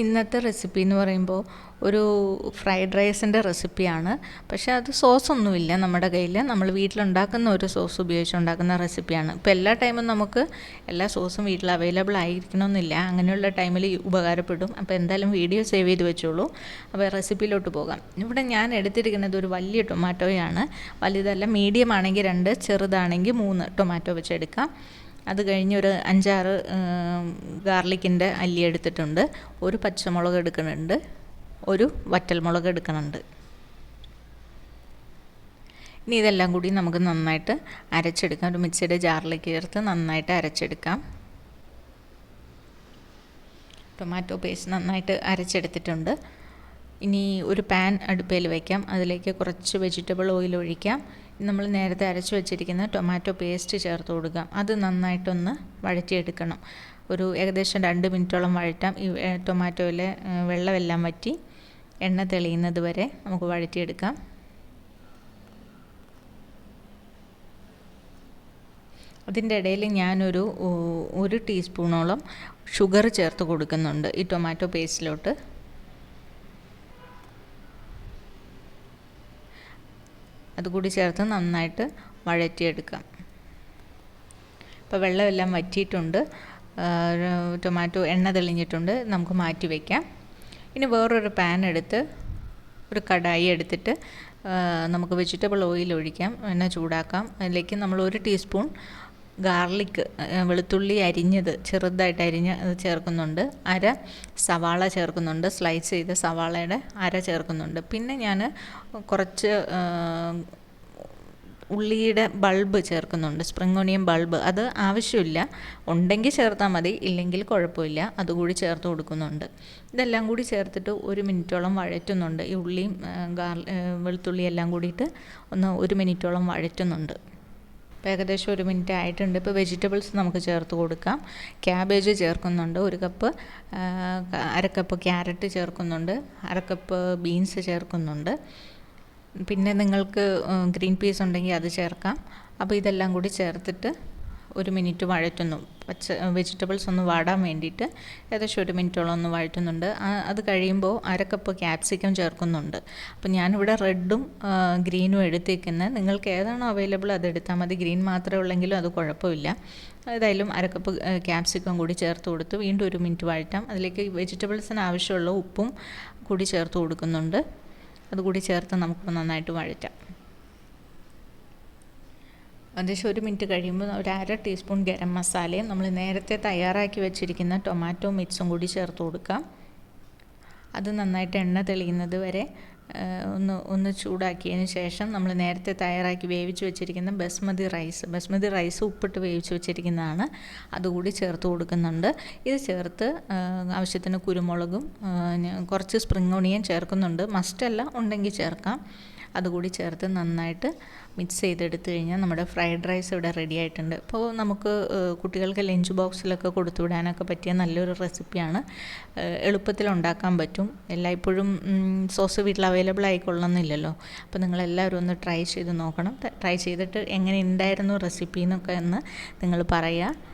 ഇന്നത്തെ റെസിപ്പി എന്ന് പറയുമ്പോൾ ഒരു ഫ്രൈഡ് റൈസിന്റെ റെസിപ്പിയാണ് പക്ഷേ അത് സോസ് ഒന്നുമില്ല നമ്മുടെ കയ്യിൽ നമ്മൾ വീട്ടിലുണ്ടാക്കുന്ന ഒരു സോസ് ഉപയോഗിച്ച് ഉണ്ടാക്കുന്ന റെസിപ്പിയാണ് ഇപ്പോൾ എല്ലാ ടൈമും നമുക്ക് എല്ലാ സോസും വീട്ടിൽ അവൈലബിൾ ആയിരിക്കണമെന്നില്ല. അങ്ങനെയുള്ള ടൈമിൽ ഉപകാരപ്പെടും. അപ്പോൾ എന്തായാലും വീഡിയോ സേവ് ചെയ്ത് വെച്ചോളൂ. അപ്പോൾ റെസിപ്പിയിലോട്ട് പോകാം. ഇവിടെ ഞാൻ എടുത്തിരിക്കുന്നത് ഒരു വലിയ ടൊമാറ്റോയാണ് വലുതല്ല മീഡിയം ആണെങ്കിൽ രണ്ട് ചെറുതാണെങ്കിൽ മൂന്ന് ടൊമാറ്റോ വെച്ചെടുക്കാം അത് കഴിഞ്ഞ് ഒരു അഞ്ചാറ് ഗാർലിക്കിന്റെ അല്ലി എടുത്തിട്ടുണ്ട്. ഒരു പച്ചമുളക് എടുക്കുന്നുണ്ട്. ഒരു വറ്റൽമുളക് എടുക്കുന്നുണ്ട്. ഇനി ഇതെല്ലാം കൂടി നമുക്ക് നന്നായിട്ട് അരച്ചെടുക്കാം. ഒരു മിക്സിയുടെ ജാറിലേക്ക് ചേർത്ത് നന്നായിട്ട് അരച്ചെടുക്കാം. ടൊമാറ്റോ പേസ്റ്റ് നന്നായിട്ട് അരച്ചെടുത്തിട്ടുണ്ട്. ഇനി ഒരു പാൻ അടുപ്പയിൽ വയ്ക്കാം അതിലേക്ക് കുറച്ച് വെജിറ്റബിൾ ഓയിൽ ഒഴിക്കാം. നമ്മൾ നേരത്തെ അരച്ച് വെച്ചിരിക്കുന്ന ടൊമാറ്റോ പേസ്റ്റ് ചേർത്ത് കൊടുക്കാം. അത് നന്നായിട്ടൊന്ന് വഴറ്റിയെടുക്കണം. ഒരു ഏകദേശം രണ്ട് മിനിറ്റോളം വഴറ്റാം. ഈ ടൊമാറ്റോയിലെ വെള്ളമെല്ലാം വറ്റി എണ്ണ തെളിയുന്നത് വരെ നമുക്ക് വഴറ്റിയെടുക്കാം. അതിന്റെ ഇടയിൽ ഞാനൊരു ഒരു ടീസ്പൂണോളം ഷുഗർ ചേർത്ത് കൊടുക്കുന്നുണ്ട് ഈ ടൊമാറ്റോ പേസ്റ്റിലോട്ട് അതുകൂടി ചേർത്ത് നന്നായിട്ട് വഴറ്റിയെടുക്കാം. ഇപ്പോൾ വെള്ളമെല്ലാം വറ്റിയിട്ടുണ്ട്. ടൊമാറ്റോ എണ്ണ തെളിഞ്ഞിട്ടുണ്ട്. നമുക്ക് മാറ്റി വയ്ക്കാം ഇനി വേറൊരു പാൻ എടുത്ത് ഒരു കടായി എടുത്തിട്ട് നമുക്ക് വെജിറ്റബിൾ ഓയിൽ ഒഴിക്കാം. എണ്ണ ചൂടാക്കാം. അതിലേക്ക് നമ്മൾ ഒരു ടീസ്പൂൺ ഗാർലിക് വെളുത്തുള്ളി അരിഞ്ഞത് ചെറുതായിട്ട് അരിഞ്ഞ് അത് ചേർക്കുന്നുണ്ട്. അര സവാള ചേർക്കുന്നുണ്ട്. സ്ലൈസ് ചെയ്ത സവാളയുടെ അര ചേർക്കുന്നുണ്ട്. പിന്നെ ഞാൻ കുറച്ച് ഉള്ളിയുടെ ബൾബ് ചേർക്കുന്നുണ്ട്. Spring onion bulb. അത് ആവശ്യമില്ല. ഉണ്ടെങ്കിൽ ചേർത്താൽ മതി. ഇല്ലെങ്കിൽ കുഴപ്പമില്ല. അതുകൂടി ചേർത്ത് കൊടുക്കുന്നുണ്ട്. ഇതെല്ലാം കൂടി ചേർത്തിട്ട് ഒരു മിനിറ്റോളം വഴറ്റുന്നുണ്ട്. ഈ ഉള്ളിയും ഗാർ വെളുത്തുള്ളി എല്ലാം കൂടിയിട്ട് ഒന്ന് ഒരു മിനിറ്റോളം വഴറ്റുന്നുണ്ട്. ഇപ്പോൾ ഏകദേശം ഒരു മിനിറ്റ് ആയിട്ടുണ്ട്. ഇപ്പോൾ വെജിറ്റബിൾസ് നമുക്ക് ചേർത്ത് കൊടുക്കാം. ക്യാബേജ് ചേർക്കുന്നുണ്ട് ഒരു കപ്പ് അരക്കപ്പ് കപ്പ് ക്യാരറ്റ് ചേർക്കുന്നുണ്ട്. അരക്കപ്പ് കപ്പ് ബീൻസ് ചേർക്കുന്നുണ്ട്. പിന്നെ നിങ്ങൾക്ക് ഗ്രീൻ പീസ് ഉണ്ടെങ്കിൽ അത് ചേർക്കാം. അപ്പോൾ ഇതെല്ലാം കൂടി ചേർത്തിട്ട് ഒരു മിനിറ്റ് വഴറ്റുന്നു. പച്ച വെജിറ്റബിൾസ് ഒന്ന് വാടാൻ വേണ്ടിയിട്ട് ഏകദേശം ഒരു മിനിറ്റോളം ഒന്ന് വഴറ്റുന്നുണ്ട്. അത് കഴിയുമ്പോൾ അര കപ്പ് ക്യാപ്സിക്കം ചേർക്കുന്നുണ്ട്. അപ്പോൾ ഞാനിവിടെ റെഡും ഗ്രീനും എടുത്തേക്കുന്നത് നിങ്ങൾക്ക് ഏതാണോ അവൈലബിൾ അത് എടുത്താൽ മതി. ഗ്രീൻ മാത്രമേ ഉള്ളെങ്കിലും അത് കുഴപ്പമില്ല. ഏതായാലും അര കപ്പ് ക്യാപ്സിക്കം കൂടി ചേർത്ത് കൊടുത്ത് വീണ്ടും ഒരു മിനിറ്റ് വഴറ്റാം. അതിലേക്ക് വെജിറ്റബിൾസിന് ആവശ്യമുള്ള ഉപ്പും കൂടി ചേർത്ത് കൊടുക്കുന്നുണ്ട്. അതുകൂടി ചേർത്ത് നമുക്ക് നന്നായിട്ട് വഴറ്റാം. ഏകദേശം ഒരു മിനിറ്റ് കഴിയുമ്പോൾ ഒരു അര ടീസ്പൂൺ ഗരം മസാലയും നമ്മൾ നേരത്തെ തയ്യാറാക്കി വെച്ചിരിക്കുന്ന ടൊമാറ്റോ മിക്സും കൂടി ചേർത്ത് കൊടുക്കാം. അത് നന്നായിട്ട് എണ്ണ തെളിയുന്നത് വരെ ഒന്ന് ഒന്ന് ചൂടാക്കിയതിന് ശേഷം നമ്മൾ നേരത്തെ തയ്യാറാക്കി വേവിച്ച് വെച്ചിരിക്കുന്ന ബസ്മതി റൈസ് ബസ്മതി റൈസ് ഉപ്പിട്ട് വേവിച്ച് വെച്ചിരിക്കുന്നതാണ്. അതുകൂടി ചേർത്ത് കൊടുക്കുന്നുണ്ട്. ഇത് ചേർത്ത് ആവശ്യത്തിന് കുരുമുളകും കുറച്ച് സ്പ്രിങ് ഓണിയൻ ചേർക്കുന്നുണ്ട്. മസ്റ്റല്ല ഉണ്ടെങ്കിൽ ചേർക്കാം. അതുകൂടി ചേർത്ത് നന്നായിട്ട് മിക്സ് ചെയ്തെടുത്തു കഴിഞ്ഞാൽ നമ്മുടെ ഫ്രൈഡ് റൈസ് ഇവിടെ റെഡി ആയിട്ടുണ്ട്. അപ്പോൾ നമുക്ക് കുട്ടികൾക്ക് ലഞ്ച് ബോക്സിലൊക്കെ കൊടുത്തു വിടാനൊക്കെ പറ്റിയ നല്ലൊരു റെസിപ്പിയാണ് എളുപ്പത്തിൽ ഉണ്ടാക്കാൻ പറ്റും. എല്ലായ്പ്പോഴും സോസ് വീട്ടിൽ അവൈലബിൾ ആയിക്കൊള്ളണമെന്നില്ലല്ലോ അപ്പോൾ നിങ്ങളെല്ലാവരും ഒന്ന് ട്രൈ ചെയ്ത് നോക്കണം. ട്രൈ ചെയ്തിട്ട് എങ്ങനെ ഉണ്ടായിരുന്നു റെസിപ്പി എന്നൊക്കെ ഒന്ന് നിങ്ങൾ പറയുക